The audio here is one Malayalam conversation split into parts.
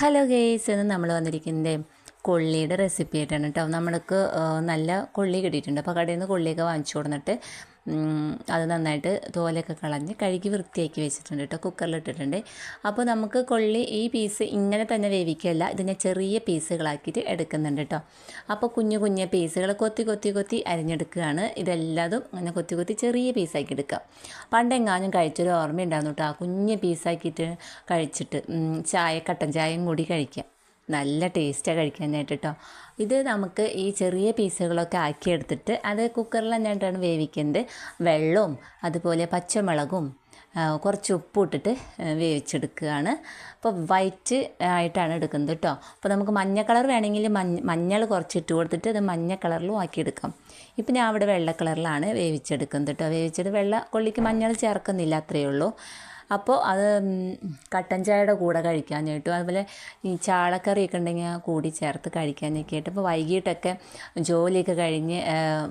ഹലോ ഗേയ്സ് ഇന്ന് നമ്മൾ വന്നിരിക്കുന്നത് കൊള്ളിയുടെ റെസിപ്പി ആയിട്ടാണ് കേട്ടോ. നമ്മൾക്ക് നല്ല കൊള്ളി കിട്ടിയിട്ടുണ്ട്. അപ്പോൾ കടയിൽ നിന്ന് കൊള്ളിയൊക്കെ വാങ്ങിച്ചു കൊടുത്തിട്ട് അത് നന്നായിട്ട് തോലൊക്കെ കളഞ്ഞ് കഴുകി വൃത്തിയാക്കി വെച്ചിട്ടുണ്ട് കേട്ടോ കുക്കറിലിട്ടിട്ടുണ്ട്. അപ്പോൾ നമുക്ക് കൊള്ളി ഈ പീസ് ഇങ്ങനെ തന്നെ വേവിക്കുകയല്ല ഇതിനെ ചെറിയ പീസുകളാക്കിയിട്ട് എടുക്കുന്നുണ്ട് കേട്ടോ. അപ്പോൾ കുഞ്ഞു കുഞ്ഞു പീസുകൾ കൊത്തി കൊത്തി കൊത്തി അരിഞ്ഞെടുക്കുകയാണ്. ഇതെല്ലാതും അങ്ങനെ കൊത്തി കൊത്തി ചെറിയ പീസാക്കി എടുക്കുക. പണ്ടെങ്ങാനും കഴിച്ചൊരു ഓർമ്മയുണ്ടായിരുന്നു കേട്ടോ ആ കുഞ്ഞ് പീസാക്കിയിട്ട് കഴിച്ചിട്ട് ചായ കട്ടൻ ചായയും കൂടി കഴിക്കാം നല്ല ടേസ്റ്റാണ് കഴിക്കാനായിട്ട് കേട്ടോ ഇത് നമുക്ക് ഈ ചെറിയ പീസുകളൊക്കെ ആക്കിയെടുത്തിട്ട് അത് കുക്കറിൽ തന്നെയായിട്ടാണ് വേവിക്കുന്നത്. വെള്ളവും അതുപോലെ പച്ചമുളകും കുറച്ച് ഉപ്പ് ഇട്ടിട്ട് വേവിച്ചെടുക്കുകയാണ്. അപ്പോൾ വൈറ്റ് ആയിട്ടാണ് എടുക്കുന്നത് കേട്ടോ അപ്പോൾ നമുക്ക് മഞ്ഞ കളർ വേണമെങ്കിൽ മഞ്ഞ മഞ്ഞൾ കുറച്ച് ഇട്ട് കൊടുത്തിട്ട് അത് മഞ്ഞ കളറിലും ആക്കിയെടുക്കാം. ഇപ്പം ഞാൻ അവിടെ വെള്ള കളറിലാണ് വേവിച്ചെടുക്കുന്നത് കേട്ടോ വേവിച്ചിട്ട് വെള്ള കൊള്ളിക്ക് മഞ്ഞൾ ചേർക്കുന്നില്ല അത്രയേ ഉള്ളൂ. അപ്പോൾ അത് കട്ടൻ ചായയുടെ കൂടെ കഴിക്കാനായിട്ടും അതുപോലെ ഈ ചാളക്കറിയൊക്കെ ഉണ്ടെങ്കിൽ കൂടി ചേർത്ത് കഴിക്കാനൊക്കെ ആയിട്ട് അപ്പോൾ വൈകിട്ടൊക്കെ ജോലിയൊക്കെ കഴിഞ്ഞ്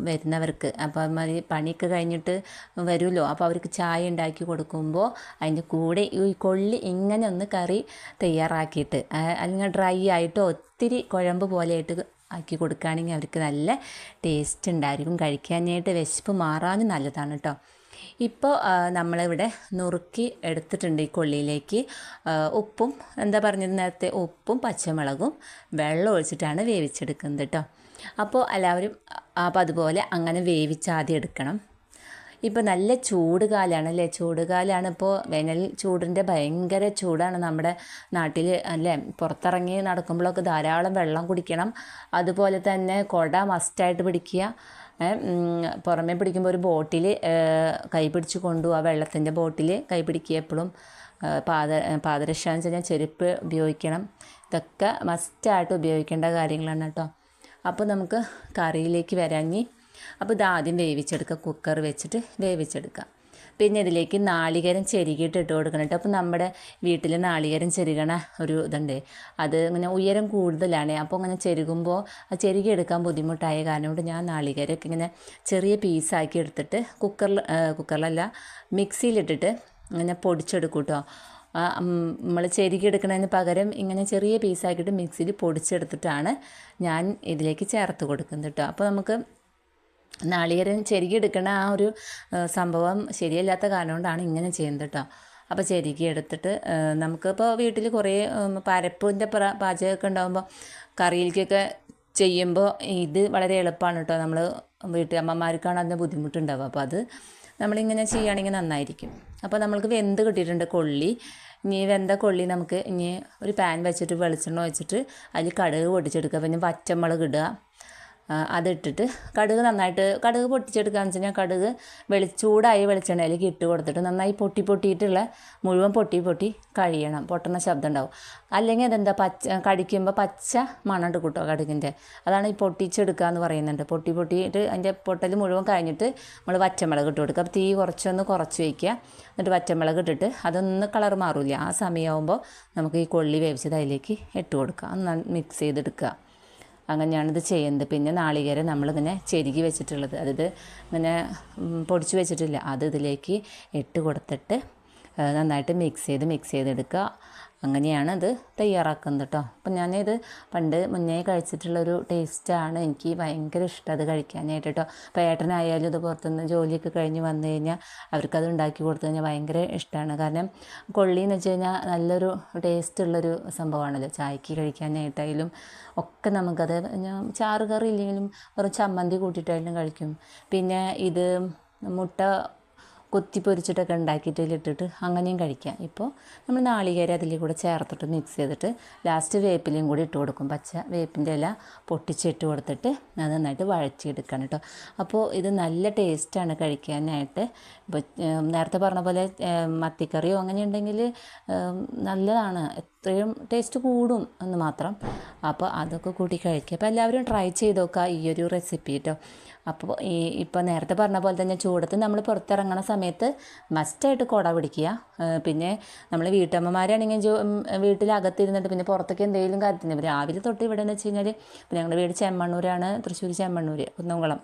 വരുന്നവർക്ക് അപ്പോൾ മതി പണിയൊക്കെ കഴിഞ്ഞിട്ട് വരുമല്ലോ. അപ്പോൾ അവർക്ക് ചായ ഉണ്ടാക്കി കൊടുക്കുമ്പോൾ അതിന്റെ കൂടെ ഈ കൊള്ളി ഇങ്ങനെ ഒന്ന് കറി തയ്യാറാക്കിയിട്ട് അല്ലെങ്കിൽ ഡ്രൈ ആയിട്ടോ ഒത്തിരി കുഴമ്പ് പോലെയായിട്ട് ആക്കി കൊടുക്കുകയാണെങ്കിൽ അവർക്ക് നല്ല ടേസ്റ്റ് ഉണ്ടായിരിക്കും. കഴിക്കാനായിട്ട് വിശപ്പ് മാറാനും നല്ലതാണ് കേട്ടോ. ഇപ്പോൾ നമ്മളിവിടെ നുറുക്കി എടുത്തിട്ടുണ്ട് ഈ കൊള്ളിയിലേക്ക്. ഉപ്പും എന്താ പറഞ്ഞത് നേരത്തെ? ഉപ്പും പച്ചമുളകും വെള്ളം ഒഴിച്ചിട്ടാണ് വേവിച്ചെടുക്കുന്നത് കേട്ടോ അപ്പോൾ എല്ലാവരും അപ്പോൾ അതുപോലെ അങ്ങനെ വേവിച്ചാദ്യം എടുക്കണം. ഇപ്പോൾ നല്ല ചൂട് കാലമാണ് അല്ലേ? ചൂട് കാലമാണ് ഇപ്പോൾ വേനൽ ചൂടിന്റെ ഭയങ്കര ചൂടാണ് നമ്മുടെ നാട്ടിൽ അല്ലേ? പുറത്തിറങ്ങി നടക്കുമ്പോഴൊക്കെ ധാരാളം വെള്ളം കുടിക്കണം. അതുപോലെ തന്നെ കുട മസ്റ്റായിട്ട് പിടിക്കുക. പുറമേ പിടിക്കുമ്പോൾ ഒരു ബോട്ടിൽ കൈ പിടിച്ച് ആ വെള്ളത്തിന്റെ ബോട്ടിൽ കൈ പിടിക്കുക എപ്പോഴും പാദ പാദരക്ഷ എന്ന് വെച്ച് കഴിഞ്ഞാൽ ചെരുപ്പ് ഉപയോഗിക്കണം. ഇതൊക്കെ മസ്റ്റായിട്ട് ഉപയോഗിക്കേണ്ട കാര്യങ്ങളാണ് കേട്ടോ. അപ്പോൾ നമുക്ക് കറിയിലേക്ക് വരാഞ്ഞി അപ്പോൾ ഇത് ആദ്യം വേവിച്ചെടുക്കുക. കുക്കർ വെച്ചിട്ട് വേവിച്ചെടുക്കുക. പിന്നെ ഇതിലേക്ക് നാളികേരം ചെരുകിയിട്ട് ഇട്ട് കൊടുക്കണം കേട്ടോ. അപ്പോൾ നമ്മുടെ വീട്ടിൽ നാളികേരം ചെരുകണ ഒരു ഇതുണ്ട്. അത് ഇങ്ങനെ ഉയരം കൂടുതലാണ്. അപ്പോൾ ഇങ്ങനെ ചെരുകുമ്പോൾ ആ ചെരുകി എടുക്കാൻ ബുദ്ധിമുട്ടായ കാരണം കൊണ്ട് ഞാൻ നാളികേരമൊക്കെ ഇങ്ങനെ ചെറിയ പീസാക്കി എടുത്തിട്ട് കുക്കറിൽ കുക്കറിലല്ല മിക്സിയിലിട്ടിട്ട് ഇങ്ങനെ പൊടിച്ചെടുക്കും നമ്മൾ ചെരുകി എടുക്കുന്നതിന് പകരം ഇങ്ങനെ ചെറിയ പീസാക്കിയിട്ട് മിക്സിയിൽ പൊടിച്ചെടുത്തിട്ടാണ് ഞാൻ ഇതിലേക്ക് ചേർത്ത് കൊടുക്കുന്നത് കേട്ടോ അപ്പോൾ നമുക്ക് നാളികേരം ചെരുകി എടുക്കണ ആ ഒരു സംഭവം ശരിയല്ലാത്ത കാരണം കൊണ്ടാണ് ഇങ്ങനെ ചെയ്യുന്നത് കേട്ടോ അപ്പോൾ ചെരുകി എടുത്തിട്ട് നമുക്കിപ്പോൾ വീട്ടിൽ കുറേ പരപ്പിന്റെ പ്ര പാചകമൊക്കെ ഉണ്ടാകുമ്പോൾ കറിയിലേക്കൊക്കെ ചെയ്യുമ്പോൾ ഇത് വളരെ എളുപ്പമാണ് കേട്ടോ നമ്മൾ വീട്ടമ്മമാർക്കാണ് അതിന് ബുദ്ധിമുട്ടുണ്ടാവുക. അപ്പോൾ അത് നമ്മളിങ്ങനെ ചെയ്യുകയാണെങ്കിൽ നന്നായിരിക്കും. അപ്പോൾ നമ്മൾക്ക് വെന്ത് കിട്ടിയിട്ടുണ്ട് കൊള്ളി. ഇനി വെന്ത കൊള്ളി നമുക്ക് ഇനി ഒരു പാൻ വെച്ചിട്ട് വെളിച്ചെണ്ണ വെച്ചിട്ട് അതിൽ കടുക് പൊടിച്ചെടുക്കുക പിന്നെ പച്ചമുളക് ഇടുക. അതിട്ടിട്ട് കടുക് നന്നായിട്ട് കടുക് പൊട്ടിച്ചെടുക്കാന്ന് വെച്ച് കഴിഞ്ഞാൽ കടുക് വെളി ചൂടായി വെളിച്ചെണ്ണയിലേക്ക് ഇട്ട് കൊടുത്തിട്ട് നന്നായി പൊട്ടി പൊട്ടിയിട്ടുള്ള മുഴുവൻ പൊട്ടി പൊട്ടി കഴിയണം. പൊട്ടുന്ന ശബ്ദം ഉണ്ടാവും അല്ലെങ്കിൽ അതെന്താ പച്ച കടിക്കുമ്പോൾ പച്ച മണമുണ്ട് കൂട്ടോ കടുകിന്റെ. അതാണ് ഈ പൊട്ടിച്ചെടുക്കുക എന്ന് പറയുന്നുണ്ട്. പൊട്ടി പൊട്ടിയിട്ട് അതിന്റെ പൊട്ടൽ മുഴുവൻ കഴിഞ്ഞിട്ട് നമ്മൾ പച്ചമുളക് ഇട്ട് കൊടുക്കുക. അപ്പോൾ തീ കുറച്ചൊന്ന് കുറച്ച് വയ്ക്കുക. എന്നിട്ട് പച്ചമുളക് ഇട്ടിട്ട് അതൊന്നും കളർ മാറില്ല ആ സമയമാകുമ്പോൾ നമുക്ക് ഈ കൊള്ളി വേവിച്ചത് അതിലേക്ക് ഇട്ട് കൊടുക്കുക. ഒന്ന് മിക്സ് ചെയ്തെടുക്കുക. അങ്ങനെയാണിത് ചെയ്യുന്നത്. പിന്നെ നാളികേരം നമ്മളിങ്ങനെ ചെരുകി വെച്ചിട്ടുള്ളത്. അതായത് ഇങ്ങനെ പൊടിച്ച് വെച്ചിട്ടില്ല. അത് ഇതിലേക്ക് ഇട്ട് കൊടുത്തിട്ട് നന്നായിട്ട് മിക്സ് ചെയ്ത് മിക്സ് ചെയ്തെടുക്കുക. അങ്ങനെയാണ് അത് തയ്യാറാക്കുന്നത് കേട്ടോ അപ്പം ഞാനിത് പണ്ട് മുന്നേ കഴിച്ചിട്ടുള്ളൊരു ടേസ്റ്റാണ് എനിക്ക് ഭയങ്കര ഇഷ്ടം അത് കഴിക്കാനായിട്ട് കേട്ടോ അപ്പോൾ ഏട്ടനായാലും ഇത് പുറത്തുനിന്ന് ജോലിയൊക്കെ കഴിഞ്ഞ് വന്നു കഴിഞ്ഞാൽ അവർക്കത് ഉണ്ടാക്കി കൊടുത്തു കഴിഞ്ഞാൽ ഭയങ്കര ഇഷ്ടമാണ്. കാരണം കൊള്ളി എന്ന് വെച്ച് കഴിഞ്ഞാൽ നല്ലൊരു ടേസ്റ്റ് ഉള്ളൊരു സംഭവമാണല്ലോ. ചായക്ക് കഴിക്കാനായിട്ടായാലും ഒക്കെ നമുക്കത് ചാറ് കറി ഇല്ലെങ്കിലും വെറും ചമ്മന്തി കൂട്ടിയിട്ടായാലും കഴിക്കും. പിന്നെ ഇത് മുട്ട കൊത്തി പൊരിച്ചിട്ടൊക്കെ ഉണ്ടാക്കിയിട്ട് ഇട്ടിട്ട് അങ്ങനെയും കഴിക്കാം. ഇപ്പോൾ നമ്മൾ നാളികേരം അതിൽ കൂടെ ചേർത്തിട്ട് മിക്സ് ചെയ്തിട്ട് ലാസ്റ്റ് വേപ്പിലയും കൂടി ഇട്ട് കൊടുക്കും. പച്ച വേപ്പിന്റെ ഇല പൊട്ടിച്ചിട്ട് കൊടുത്തിട്ട് അത് നന്നായിട്ട് വഴച്ചിയെടുക്കണം കേട്ടോ. അപ്പോൾ ഇത് നല്ല ടേസ്റ്റാണ് കഴിക്കാനായിട്ട്. ഇപ്പോൾ നേരത്തെ പറഞ്ഞ പോലെ മത്തിക്കറിയോ അങ്ങനെ ഉണ്ടെങ്കിൽ ഏം, നല്ലതാണ്. എത്രയും ടേസ്റ്റ് കൂടും എന്ന് മാത്രം. അപ്പോൾ അതൊക്കെ കൂട്ടി കഴിക്കുക. അപ്പോൾ എല്ലാവരും ട്രൈ ചെയ്ത് നോക്കുക ഈ ഒരു റെസിപ്പി കേട്ടോ അപ്പോൾ ഈ ഇപ്പോൾ നേരത്തെ പറഞ്ഞ പോലെ തന്നെ ചൂടത്ത് നമ്മൾ പുറത്തിറങ്ങണ സമയത്ത് മസ്റ്റായിട്ട് കുട പിടിക്കുക. പിന്നെ നമ്മൾ വീട്ടമ്മമാരാണെങ്കിൽ ജോ വീട്ടിലകത്തിരുന്നിട്ട് പിന്നെ പുറത്തേക്ക് എന്തെങ്കിലും കാര്യത്തിന്. രാവിലെ തൊട്ട് ഇവിടെ എന്ന് വെച്ച് കഴിഞ്ഞാൽ ഞങ്ങളുടെ വീട് ചെമ്മണ്ണൂരാണ്. തൃശ്ശൂർ ചെമ്മണ്ണൂർ കുന്നംകുളം.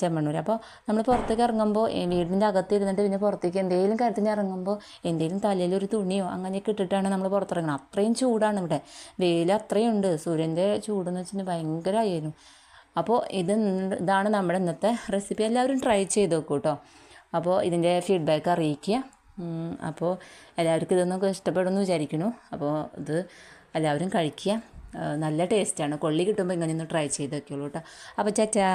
ചെമ്മണ്ണൂർ അപ്പോൾ നമ്മൾ പുറത്തേക്ക് ഇറങ്ങുമ്പോൾ വീടിന്റെ അകത്ത് ഇരുന്നിട്ട് പിന്നെ പുറത്തേക്ക് എന്തെങ്കിലും കാര്യത്തിന് ഇറങ്ങുമ്പോൾ എന്തെങ്കിലും തലയിൽ ഒരു തുണിയോ അങ്ങനെയൊക്കെ ഇട്ടിട്ടാണ് നമ്മൾ പുറത്തിറങ്ങുന്നത് അത്രയും ചൂടാണ് ഇവിടെ. വെയിൽ അത്രയും ഉണ്ട് സൂര്യന്റെ ചൂടെന്ന് വെച്ചിട്ടുണ്ടെങ്കിൽ ഭയങ്കരമായിരുന്നു അപ്പോൾ ഇത് ഇതാണ് നമ്മുടെ ഇന്നത്തെ റെസിപ്പി എല്ലാവരും ട്രൈ ചെയ്ത് നോക്കൂ കേട്ടോ അപ്പോൾ ഇതിന്റെ ഫീഡ്ബാക്ക് അറിയിക്കുക. അപ്പോൾ എല്ലാവർക്കും ഇതൊന്നും ഇഷ്ടപ്പെടുമെന്ന് വിചാരിക്കുന്നു. അപ്പോൾ ഇത് എല്ലാവരും കഴിക്കുക. നല്ല ടേസ്റ്റാണ് കൊള്ളി കിട്ടുമ്പോൾ ഇങ്ങനെയൊന്ന് ട്രൈ ചെയ്ത് നോക്കിയുള്ളൂ കേട്ടോ അപ്പോൾ ചാറ്റാ